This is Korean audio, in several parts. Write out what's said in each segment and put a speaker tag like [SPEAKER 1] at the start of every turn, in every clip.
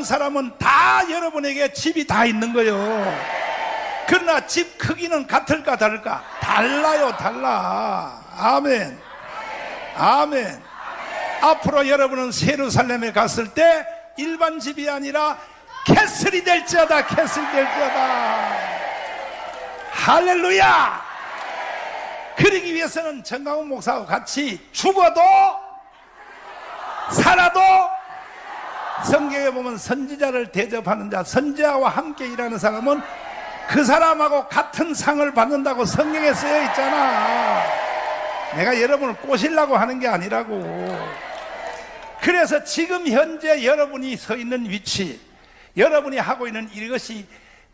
[SPEAKER 1] 사람은 다 여러분에게 집이 다 있는 거요. 그러나 집 크기는 같을까 다를까? 달라요, 달라. 아멘. 아멘. 앞으로 여러분은 세루살렘에 갔을 때 일반 집이 아니라 캐슬이 될지어다, 캐슬이 될지어다. 할렐루야! 그러기 위해서는 정강훈 목사와 같이 죽어도 살아도 성경에 보면 선지자를 대접하는 자, 선지자와 함께 일하는 사람은 그 사람하고 같은 상을 받는다고 성경에 쓰여 있잖아. 내가 여러분을 꼬시려고 하는 게 아니라고. 그래서 지금 현재 여러분이 서 있는 위치, 여러분이 하고 있는 이것이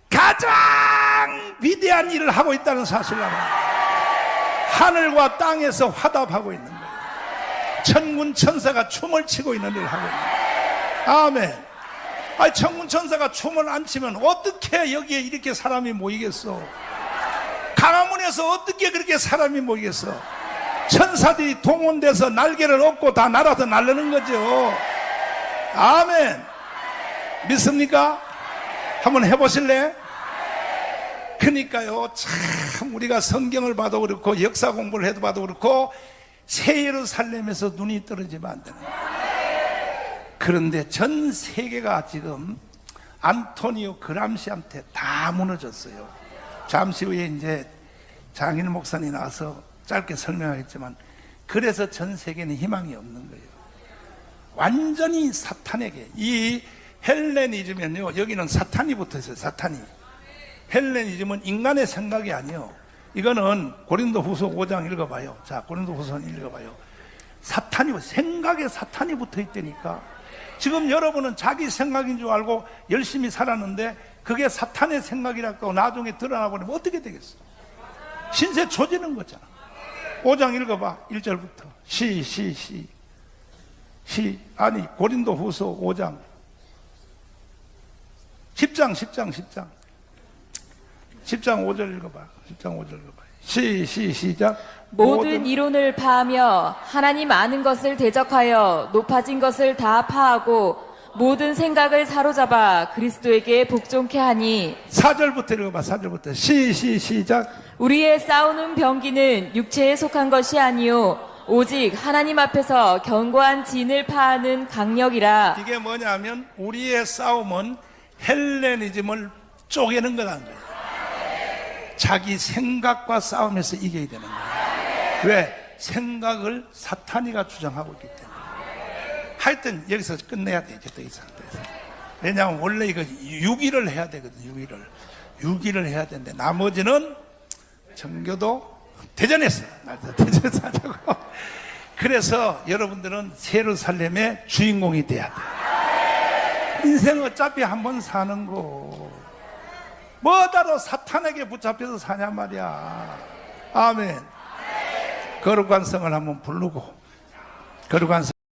[SPEAKER 1] 가장 위대한 일을 하고 있다는 사실을. 하늘과 땅에서 화답하고 있는 거예요. 천군 천사가 춤을 추고 있는 일을 하고 있는 거예요. 아멘. 아니, 천군 천사가 춤을 안 추면 어떻게 여기에 이렇게 사람이 모이겠어? 강화문에서 어떻게 그렇게 사람이 모이겠어? 천사들이 동원돼서 날개를 얻고 다 날아서 날르는 거죠. 아멘. 믿습니까? 한번 해보실래? 그러니까요, 참 우리가 성경을 봐도 그렇고 역사 공부를 해도 봐도 그렇고 새 예루살렘에서 눈이 떨어지면 안 되는 거예요. 그런데 전 세계가 지금 안토니오 그람시한테 다 무너졌어요. 잠시 후에 이제 장인 목사님 나와서 짧게 설명하겠지만 그래서 전 세계는 희망이 없는 거예요. 완전히 사탄에게 이 헬레니즘은요 여기는 사탄이 붙어 있어요. 사탄이 헬레니즘은 인간의 생각이 아니요. 이거는 고린도 후서 5장 읽어봐요. 자, 고린도 후서 읽어봐요. 사탄이, 생각에 사탄이 붙어 있다니까. 지금 여러분은 자기 생각인 줄 알고 열심히 살았는데 그게 사탄의 생각이라고 나중에 드러나 버리면 어떻게 되겠어? 신세 조지는 거잖아. 5장 읽어봐. 1절부터. 시, 시, 시. 시. 아니, 고린도 후서 5장. 10장, 10장, 10장. 10장 5절 읽어봐. 10장 5절 읽어봐. 시, 시, 시작.
[SPEAKER 2] 모든 이론을 파하며 하나님 아는 것을 대적하여 높아진 것을 다 파하고 모든 생각을 사로잡아 그리스도에게 복종케 하니
[SPEAKER 1] 4절부터 읽어봐. 4절부터. 시, 시, 시작.
[SPEAKER 2] 우리의 싸우는 병기는 육체에 속한 것이 아니요 오직 하나님 앞에서 견고한 진을 파하는 강력이라
[SPEAKER 1] 이게 뭐냐면 우리의 싸움은 헬레니즘을 쪼개는 거라는 거예요. 자기 생각과 싸움에서 이겨야 되는 거예요. 왜? 생각을 사탄이가 주장하고 있기 때문에. 하여튼 여기서 끝내야 돼, 이제 더 이상. 더 이상. 왜냐하면 원래 이거 6일을 해야 되거든, 6일을. 6일을 해야 되는데 나머지는 정교도 대전에서, 대전에서 하자고. 그래서 여러분들은 세루살렘의 주인공이 돼야 돼. 인생 어차피 한 번 사는 거. 뭐다로 사탄에게 붙잡혀서 사냐 말이야. 아멘. 거룩한 성을 한번 부르고, 거룩한 성.